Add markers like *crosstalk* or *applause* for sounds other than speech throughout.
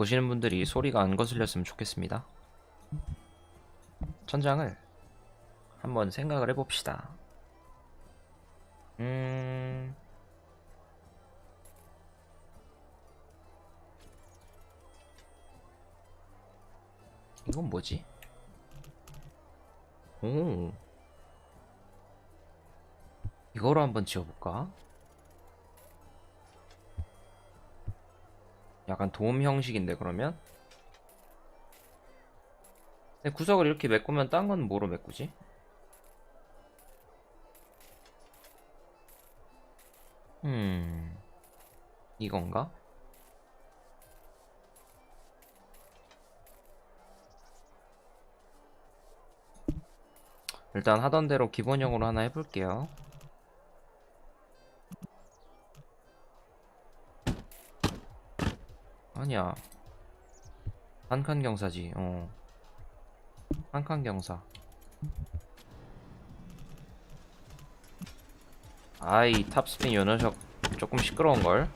보시는 분들이 소리가 안 거슬렸으면 좋겠습니다. 천장을 한번 생각을 해봅시다. 음, 이건 뭐지? 오, 이거로 한번 지어볼까? 약간 도움 형식인데 그러면? 구석을 이렇게 메꾸면 딴 건 뭐로 메꾸지? 음 이건가? 일단 하던 대로 기본형으로 하나 해볼게요. 아니야. 한 칸 경사지. 어. 한 칸 경사. 아이 탑스핀 요 녀석 조금 시끄러운 걸.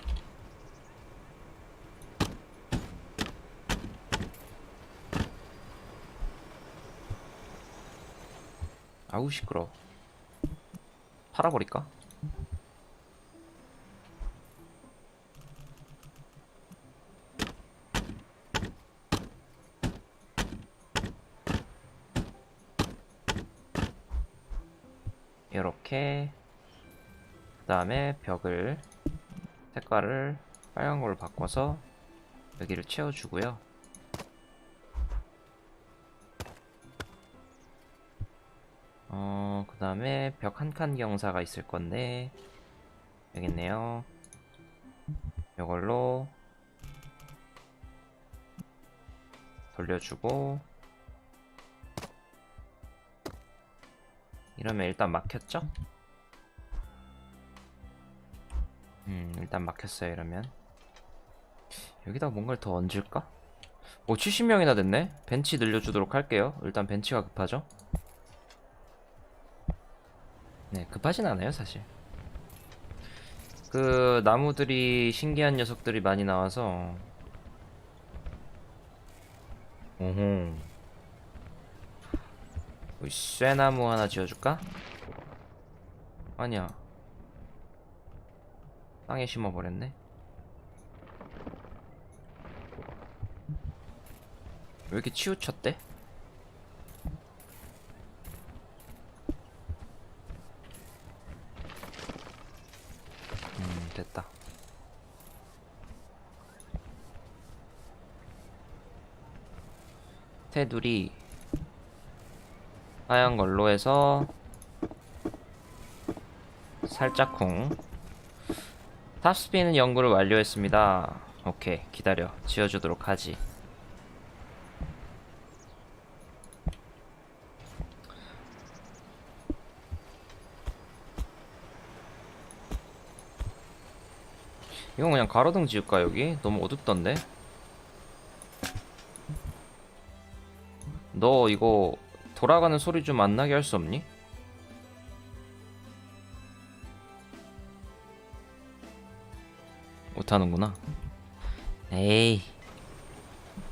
아우 시끄러. 팔아버릴까? 이렇게 그 다음에 벽을 색깔을 빨간 걸로 바꿔서 여기를 채워주고요. 어, 그 다음에 벽 한 칸 경사가 있을 건데 여기 있네요. 이걸로 돌려주고 이러면 일단 막혔죠? 음 일단 막혔어요 이러면. 여기다 뭔가를 더 얹을까? 오 70명이나 됐네? 벤치 늘려주도록 할게요. 일단 벤치가 급하죠? 네 급하진 않아요 사실. 그 나무들이 신기한 녀석들이 많이 나와서. 오호 우리 쇠나무 하나 지어줄까? 아니야 땅에 심어버렸네 왜 이렇게 치우쳤대? 음 됐다 테두리 하얀 걸로 해서 살짝 쿵. 탑스피는 연구를 완료했습니다. 오케이 기다려. 지어주도록 하지. 이건 그냥 가로등 지을까 여기? 너무 어둡던데? 너 이거 돌아가는 소리 좀 안 나게 할 수 없니? 못하는구나. 에이,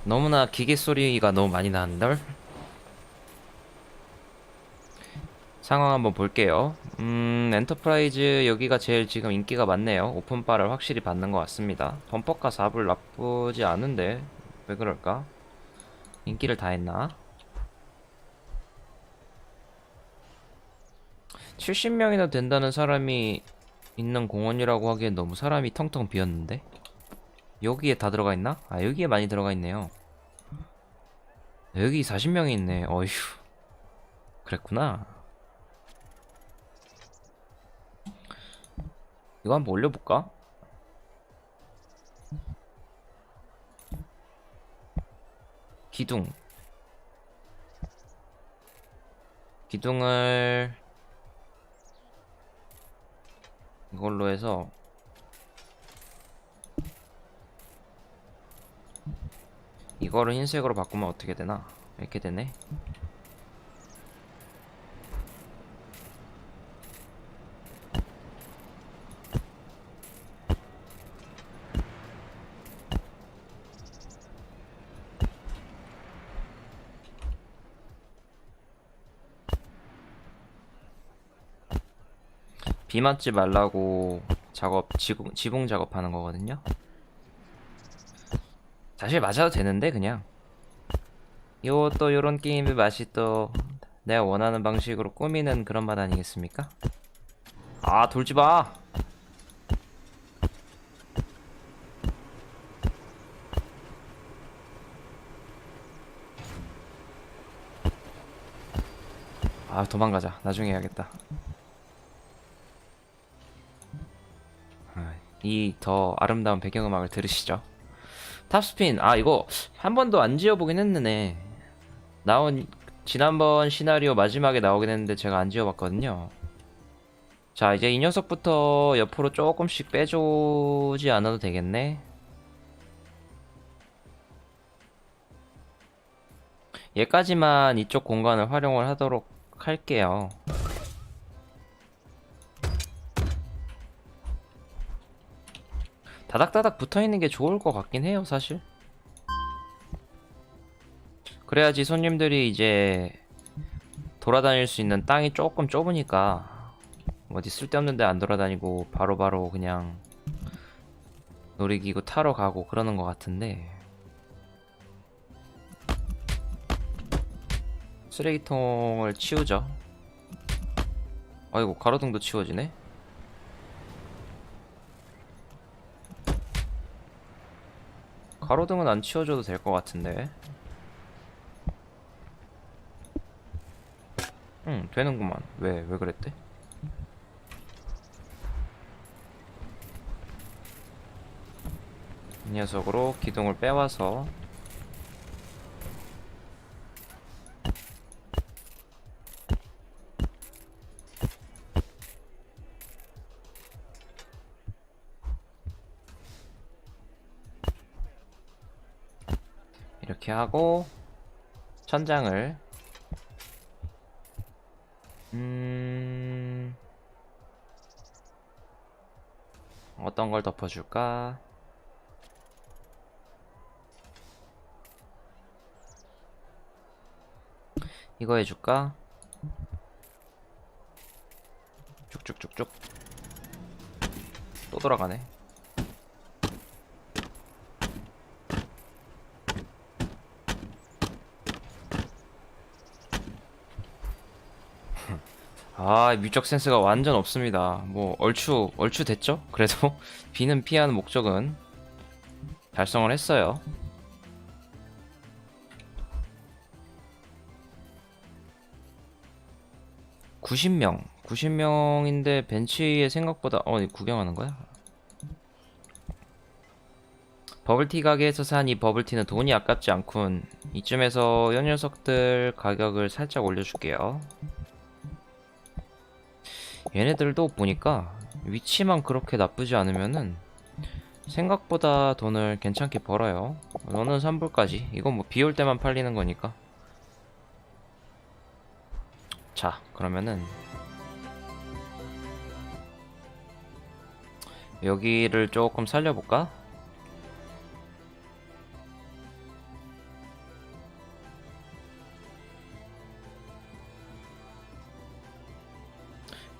너무나 기계 소리가 너무 많이 나는걸? 상황 한번 볼게요. 음, 엔터프라이즈 여기가 제일 지금 인기가 많네요. 오픈바를 확실히 받는 것 같습니다. 범퍼카 4불 나쁘지 않은데 왜 그럴까? 인기를 다 했나? 70명이나 된다는 사람이 있는 공원이라고 하기엔 너무 사람이 텅텅 비었는데? 여기에 다 들어가 있나? 아, 여기에 많이 들어가 있네요. 여기 40명이 있네. 어휴. 그랬구나. 이거 한번 올려볼까? 기둥. 기둥을 이걸로 해서 이거를 흰색으로 바꾸면 어떻게 되나? 이렇게 되네. 비 맞지 말라고 작업 지붕, 지붕 작업하는 거거든요. 사실 맞아도 되는데 그냥 요또 요런 게임의 맛이 또 내가 원하는 방식으로 꾸미는 그런 맛 아니겠습니까? 아 돌지 마. 아 도망가자. 나중에 해야겠다. 이 더 아름다운 배경음악을 들으시죠. 탑스핀 아 이거 한 번도 안 지어보긴 했는데 나온 지난번 시나리오 마지막에 나오긴 했는데 제가 안 지어봤거든요. 자 이제 이 녀석부터 옆으로 조금씩 빼주지 않아도 되겠네. 얘까지만 이쪽 공간을 활용을 하도록 할게요. 다닥다닥 붙어있는 게 좋을 것 같긴 해요, 사실. 그래야지 손님들이 이제 돌아다닐 수 있는 땅이 조금 좁으니까 어디 쓸데없는 데 안 돌아다니고 바로바로 그냥 놀이기구 타러 가고 그러는 것 같은데 쓰레기통을 치우죠. 아이고 가로등도 치워지네. 가로등은 안 치워줘도 될 것 같은데. 응, 되는구만. 왜, 왜 그랬대? 이 녀석으로 기둥을 빼와서 이렇게 하고 천장을 음 어떤 걸 덮어줄까? 이거 해줄까? 쭉쭉쭉쭉 또 돌아가네 아, 뮤적 센스가 완전 없습니다. 뭐 얼추 얼추 됐죠? 그래도 *laughs* 비는 피하는 목적은 달성을 했어요. (90명) (90명인데) 벤치에 생각보다 어 구경하는 거야? 버블티 가게에서 산 이 버블티는 돈이 아깝지 않군 이쯤에서 이 녀석들 가격을 살짝 올려줄게요 얘네들도 보니까 위치만 그렇게 나쁘지 않으면은 생각보다 돈을 괜찮게 벌어요. 너는 산불까지. 이건 뭐 비올 때만 팔리는 거니까. 자, 그러면은 여기를 조금 살려볼까?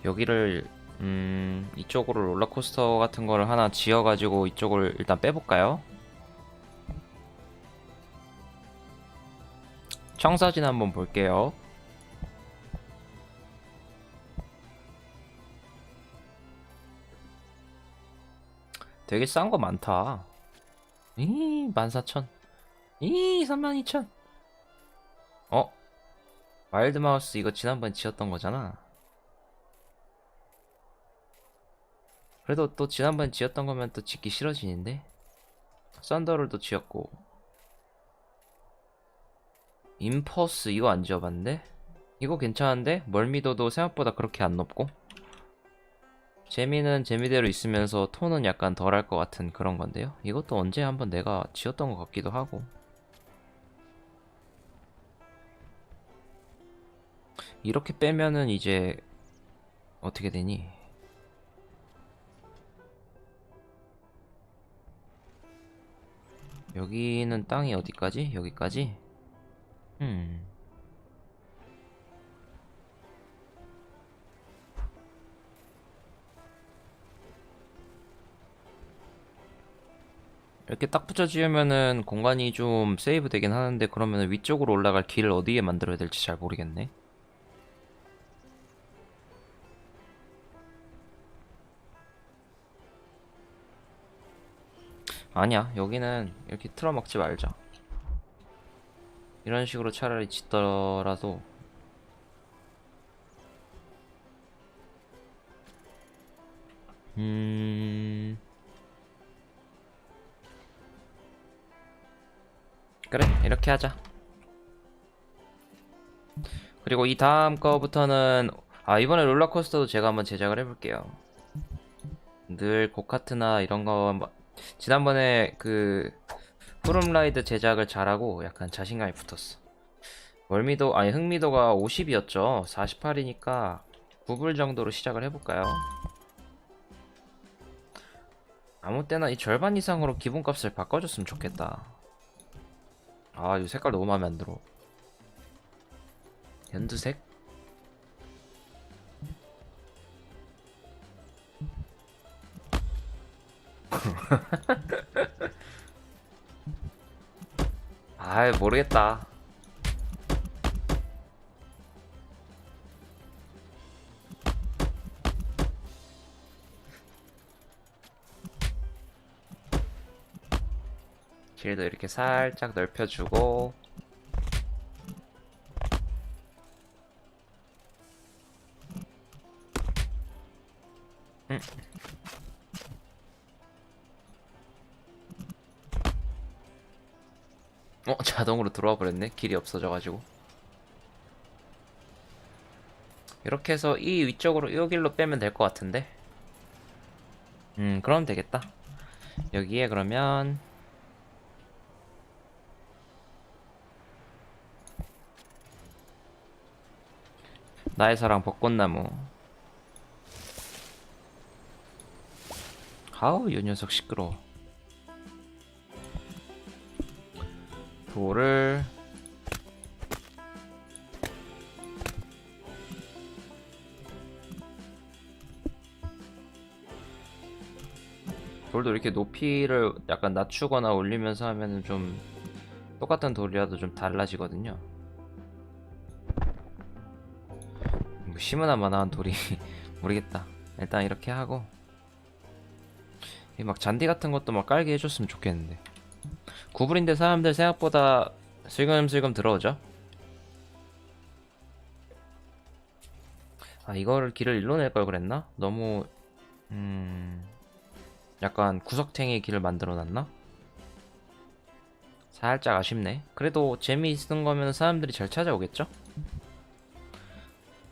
여기를 음 이쪽으로 롤러코스터 같은 거를 하나 지어가지고 이쪽을 일단 빼볼까요? 청사진 한번 볼게요. 되게 싼 거 많다. 이 14,000. 이 32,000. 어? 와일드마우스 이거 지난번 지었던 거잖아. 그래도 또 지난번 지었던 거면 또 짓기 싫어지는데? 썬더를 또 지었고. 임퍼스 이거 안 지어봤는데? 이거 괜찮은데? 멀미도도 생각보다 그렇게 안 높고. 재미는 재미대로 있으면서 톤은 약간 덜할 것 같은 그런 건데요. 이것도 언제 한번 내가 지었던 것 같기도 하고. 이렇게 빼면은 이제 어떻게 되니 여기는 땅이 어디까지? 여기까지? 음. 이렇게 딱 붙여 지으면은 공간이 좀 세이브 되긴 하는데 그러면 위쪽으로 올라갈 길을 어디에 만들어야 될지 잘 모르겠네 아니야, 여기는 이렇게 틀어막지 말자. 이런 식으로 차라리 짓더라도. 음. 그래 이렇게 하자. 그리고 이 다음 거부터는 아 이번에 롤러코스터도 제가 한번 제작을 해볼게요. 늘 고카트나 이런 거 마- 지난번에 그 푸름라이드 제작을 잘하고 약간 자신감이 붙었어 월미도 아니 흥미도가 50이었죠 48이니까 9불 정도로 시작을 해볼까요 아무 때나 이 절반 이상으로 기본값을 바꿔줬으면 좋겠다 아, 이 색깔 너무 마음에 안 들어. 연두색? *laughs* 아이, 모르겠다. 길도 이렇게 살짝 넓혀주고 자동으로 들어와 버렸네. 길이 없어져 가지고. 이렇게 해서 이 위쪽으로 이 길로 빼면 될 것 같은데? 음 그럼 되겠다. 여기에 그러면 나의 사랑 벚꽃나무. 아우 이 녀석 시끄러워 돌을 돌도 이렇게 높이를 약간 낮추거나 올리면서 하면은 좀 똑같은 돌이라도 좀 달라지거든요. 뭐 심으나 마나한 돌이 *laughs* 모르겠다. 일단 이렇게 하고. 이막 잔디 같은 것도 막 깔게 해줬으면 좋겠는데 구불인데 사람들 생각보다 슬금슬금 들어오죠? 아 이거를 길을 일로 낼 걸 그랬나? 너무 음 약간 구석탱이 길을 만들어 놨나? 살짝 아쉽네. 그래도 재미있는 거면 사람들이 잘 찾아오겠죠?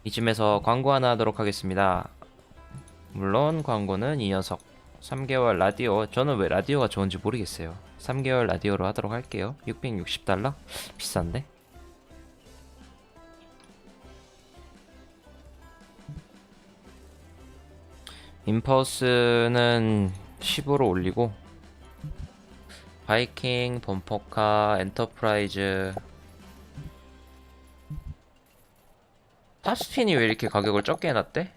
이쯤에서 광고 하나 하도록 하겠습니다. 물론 광고는 이 녀석 3개월 라디오 저는 왜 라디오가 좋은지 모르겠어요. 3개월 라디오로 하도록 할게요. 660달러? 비싼데? 임퍼스는 10으로 올리고 바이킹, 범퍼카, 엔터프라이즈 탑스핀이 왜 이렇게 가격을 적게 해놨대?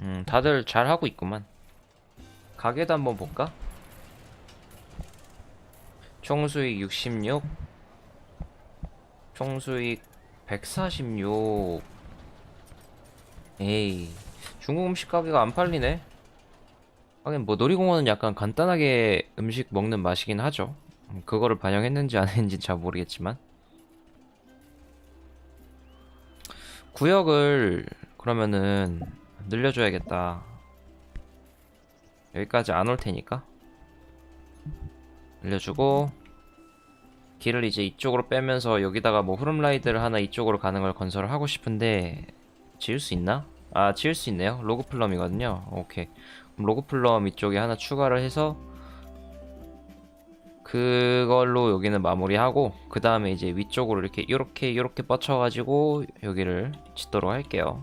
음, 다들 잘 하고 있구만. 가게도 한번 볼까? 총수익 66, 총수익 146. 에이, 중국 음식 가게가 안 팔리네. 하긴 뭐 놀이공원은 약간 간단하게 음식 먹는 맛이긴 하죠. 음, 그거를 반영했는지 안 했는지 잘 모르겠지만. 구역을 그러면은 늘려줘야겠다. 여기까지 안 올 테니까 늘려주고 길을 이제 이쪽으로 빼면서 여기다가 뭐 흐름라이드를 하나 이쪽으로 가는 걸 건설을 하고 싶은데 지을 수 있나? 아 지을 수 있네요. 로그플럼이거든요. 오케이. 로그플럼 이쪽에 하나 추가를 해서 그걸로 여기는 마무리하고 그 다음에 이제 위쪽으로 이렇게 이렇게 이렇게 뻗쳐가지고 여기를 짓도록 할게요.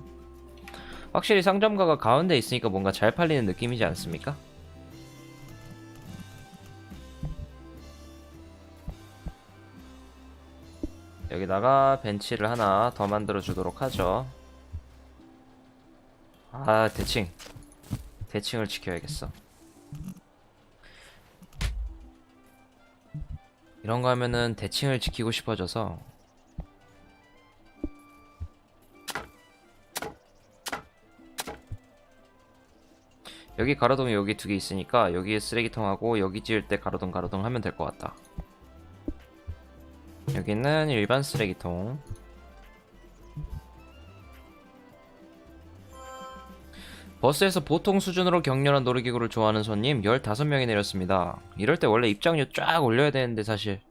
확실히 상점가가 가운데 있으니까 뭔가 잘 팔리는 느낌이지 않습니까? 여기다가 벤치를 하나 더 만들어 주도록 하죠. 아, 대칭. 대칭을 지켜야겠어. 이런 거 하면은 대칭을 지키고 싶어져서 여기 가로등이 여기 두 개 있으니까 여기에 쓰레기통하고 여기 지을 때 가로등 가로등 하면 될 것 같다. 여기는 일반 쓰레기통. 버스에서 보통 수준으로 격렬한 놀이기구를 좋아하는 손님 15명이 내렸습니다. 이럴 때 원래 입장료 쫙 올려야 되는데 사실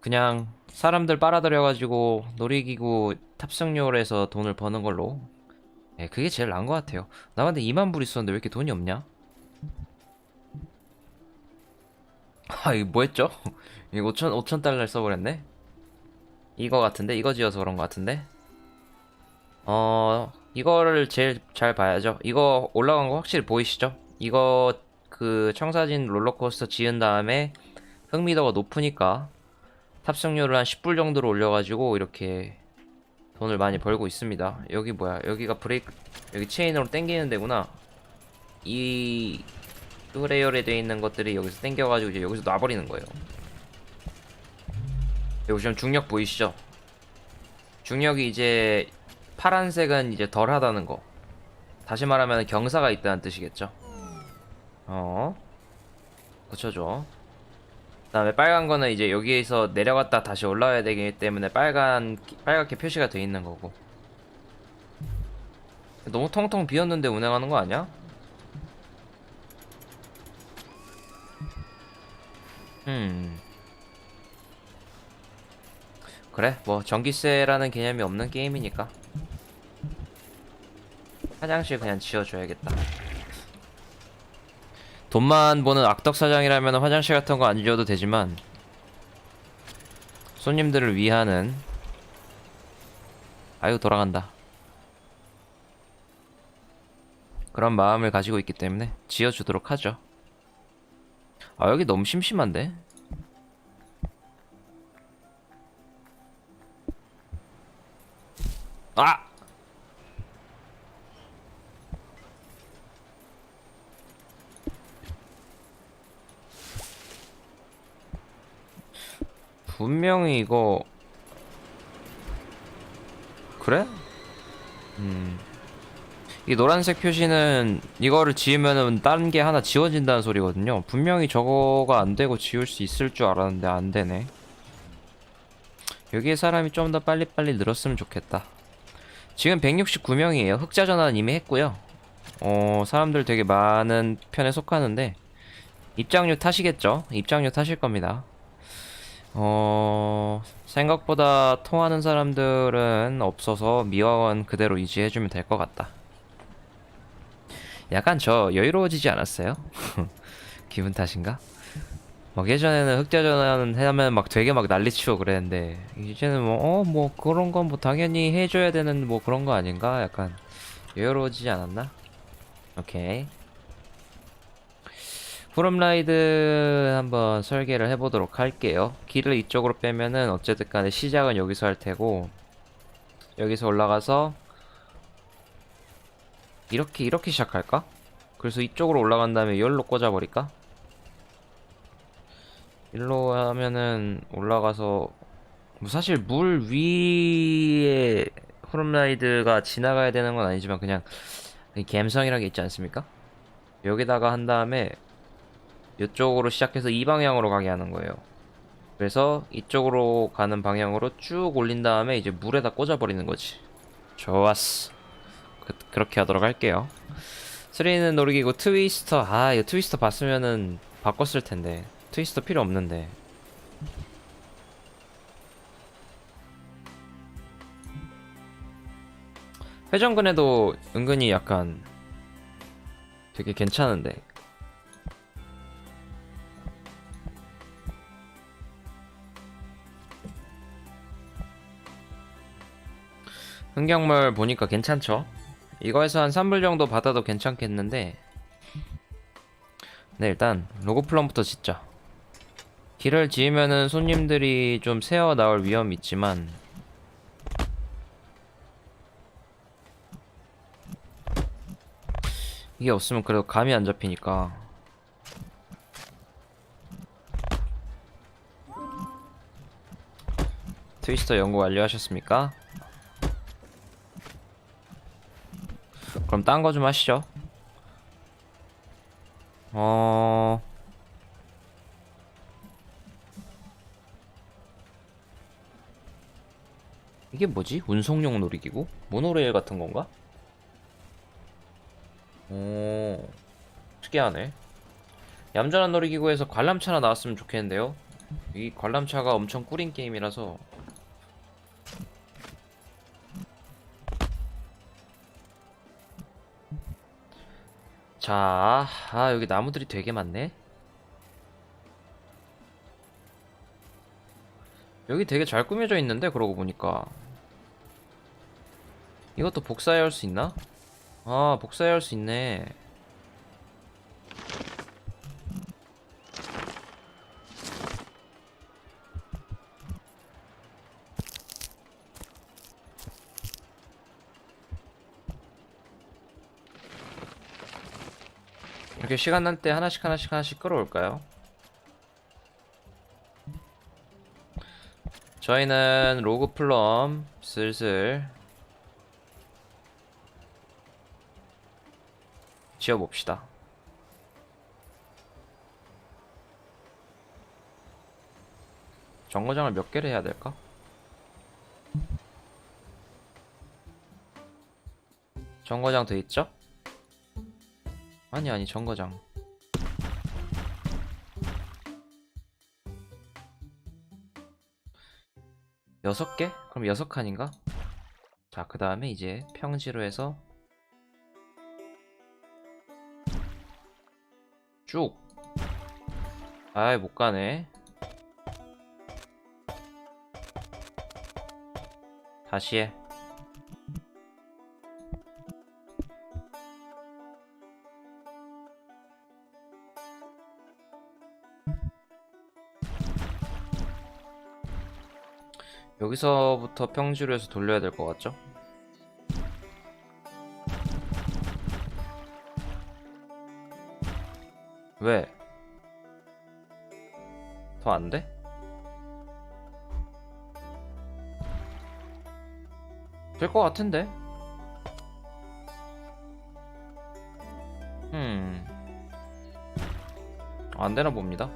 그냥 사람들 빨아들여가지고 놀이기구 탑승료를 해서 돈을 버는 걸로 예, 그게 제일 나은 것 같아요. 나 근데 2만 불 있었는데 왜 이렇게 돈이 없냐? 아, 이거 뭐 했죠? 이거 5천, 5천 달러를 써버렸네? 이거 같은데? 이거 지어서 그런 것 같은데? 어, 이거를 제일 잘 봐야죠. 이거 올라간 거 확실히 보이시죠? 이거 그 청사진 롤러코스터 지은 다음에 흥미도가 높으니까 탑승료를 한 10불 정도로 올려가지고 이렇게 돈을 많이 벌고 있습니다. 여기 뭐야? 여기가 브레이크, 여기 체인으로 당기는 데구나. 이 뚜레열에 돼 있는 것들이 여기서 당겨가지고 이제 여기서 놔버리는 거예요. 여기 지금 중력 보이시죠? 중력이 이제 파란색은 이제 덜하다는 거. 다시 말하면 경사가 있다는 뜻이겠죠. 어, 고쳐줘. 그 다음에 빨간 거는 이제 여기에서 내려갔다 다시 올라와야 되기 때문에 빨간 빨갛게 표시가 돼 있는 거고. 너무 텅텅 비었는데 운행하는 거 아니야? 음. 그래, 뭐 전기세라는 개념이 없는 게임이니까. 화장실 그냥 지어줘야겠다. 돈만 버는 악덕 사장이라면 화장실 같은 거 안 지어도 되지만 손님들을 위하는 아유 돌아간다. 그런 마음을 가지고 있기 때문에 지어주도록 하죠. 아 여기 너무 심심한데? 아! 분명히 이거 그래? 음. 이 노란색 표시는 이거를 지으면은 다른 게 하나 지워진다는 소리거든요. 분명히 저거가 안 되고 지울 수 있을 줄 알았는데 안 되네. 여기에 사람이 좀 더 빨리빨리 늘었으면 좋겠다. 지금 169명이에요. 흑자 전환 이미 했고요. 어, 사람들 되게 많은 편에 속하는데 입장료 타시겠죠? 입장료 타실 겁니다. 어, 생각보다 통하는 사람들은 없어서 미화원 그대로 유지해주면 될 것 같다. 약간 저 여유로워지지 않았어요? *laughs* 기분 탓인가? 막 예전에는 흑자전환 하면 막 되게 막 난리치고 그랬는데 이제는 뭐어 뭐 그런 건 뭐 당연히 해줘야 되는 뭐 그런 거 아닌가? 약간 여유로워지지 않았나? 오케이. 후룸라이드 한번 설계를 해보도록 할게요. 길을 이쪽으로 빼면은 어쨌든 간에 시작은 여기서 할 테고 여기서 올라가서 이렇게 이렇게 시작할까? 그래서 이쪽으로 올라간 다음에 열로 꽂아버릴까? 일로 하면은 올라가서 뭐 사실 물 위에 후룸라이드가 지나가야 되는 건 아니지만 그냥 갬성이라는 게 있지 않습니까? 여기다가 한 다음에 이쪽으로 시작해서 이 방향으로 가게 하는 거예요. 그래서 이쪽으로 가는 방향으로 쭉 올린 다음에 이제 물에다 꽂아버리는 거지. 좋았어. 그, 그렇게 하도록 할게요. 3는 놀이기구 트위스터. 아, 이거 트위스터 봤으면은 바꿨을 텐데. 트위스터 필요 없는데. 회전근에도 은근히 약간 되게 괜찮은데. 흥경물 보니까 괜찮죠? 이거에서 한 3불 정도 받아도 괜찮겠는데 네 일단 로고 플럼부터 짓자 길을 지으면은 손님들이 좀 새어 나올 위험이 있지만 이게 없으면 그래도 감이 안 잡히니까 트위스터 연구 완료하셨습니까? 그럼 딴 거 좀 하시죠. 어... 이게 뭐지? 운송용 놀이기구? 모노레일 같은 건가? 오, 특이하네. 얌전한 놀이기구에서 관람차나 나왔으면 좋겠는데요. 이 관람차가 엄청 꿀인 게임이라서 자, 아 여기 나무들이 되게 많네. 여기 되게 잘 꾸며져 있는데 그러고 보니까 이것도 복사해 할 수 있나? 아 복사해 할 수 있네. 이렇게 시간 날 때 하나씩 하나씩 하나씩 끌어올까요? 저희는 로그 플럼 슬슬 지어봅시다. 정거장을 몇 개를 해야 될까? 정거장 돼 있죠? 아니 아니 정거장 여섯 개? 그럼 여섯 칸인가? 자 그 다음에 이제 평지로 해서 쭉. 아이 못 가네. 다시 해. 여기서부터 평지로 해서 돌려야 될 것 같죠? 왜? 더 안 돼? 될 것 같은데? 음. 안 되나 봅니다.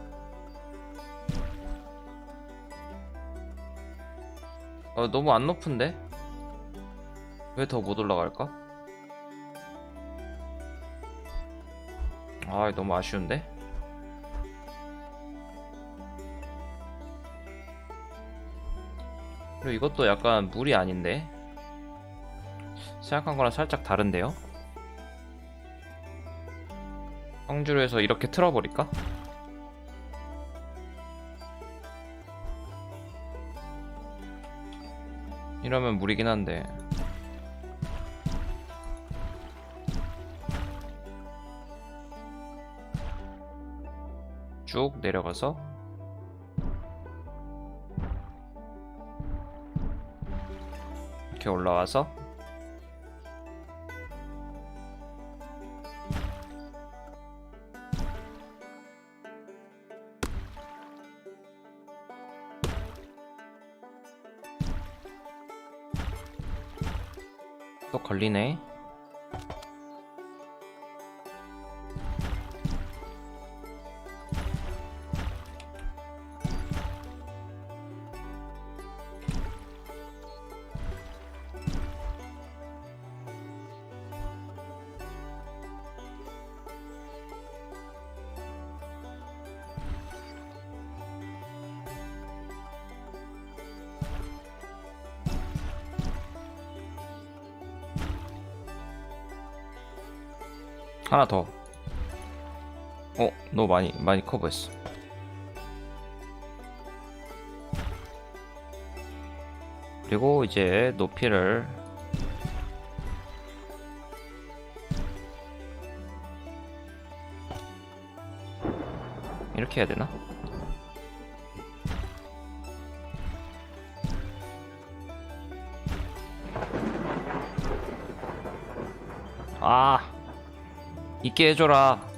어, 너무 안 높은데? 왜 더 못 올라갈까? 아, 너무 아쉬운데? 그리고 이것도 약간 물이 아닌데? 생각한 거랑 살짝 다른데요? 성주로 해서 이렇게 틀어버릴까? 이러면 물이긴 한데 쭉 내려가서 이렇게 올라와서 또 걸리네. 하나 더. 어, 너 많이 많이 커버했어. 그리고 이제 높이를 이렇게 해야 되나? 있게 해줘라.